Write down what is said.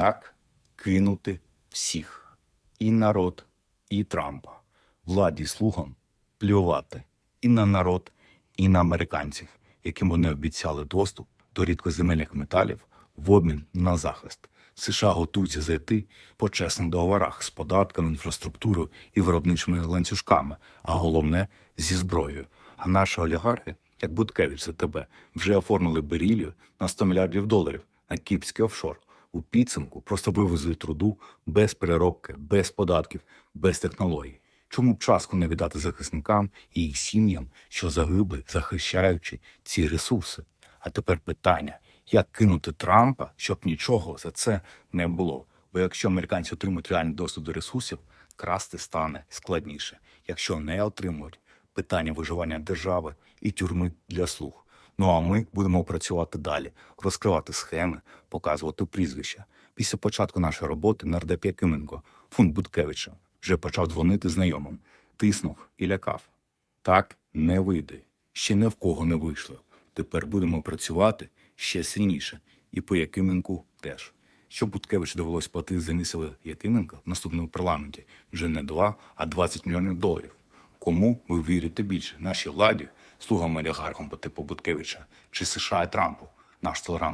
Як кинути всіх і народ, і Трампа, владі слугам плювати і на народ, і на американців, яким вони обіцяли доступ до рідкоземельних металів в обмін на захист. США готуються зайти по чесних договорах з податками, інфраструктурою і виробничими ланцюжками, а головне зі зброєю. А наші олігархи, як Буткевич за тебе, вже оформили берілію на 100 мільярдів доларів на кіпський офшор. У підсумку просто вивезли труду без переробки, без податків, без технологій. Чому б частку не віддати захисникам і їх сім'ям, що загибли, захищаючи ці ресурси? А тепер питання: як кинути Трампа, щоб нічого за це не було? Бо якщо американці отримують реальний доступ до ресурсів, красти стане складніше. Якщо не отримують питання виживання держави і тюрми для слуг. Ну а ми будемо працювати далі, розкривати схеми, показувати прізвища. Після початку нашої роботи нардеп Якименко, фунт Буткевича, вже почав дзвонити знайомим, тиснув і лякав. Так не вийде. Ще не в кого не вийшло. Тепер будемо працювати ще сильніше. І по Якименку теж. Щоб Буткевич довелось платити за місце Якименка в наступному парламенті вже не 2, а 20 мільйонів доларів. Кому ви вірите більше? Нашій владі, слугам олігархам по типу Буткевича чи США і Трампу? Наш телеграм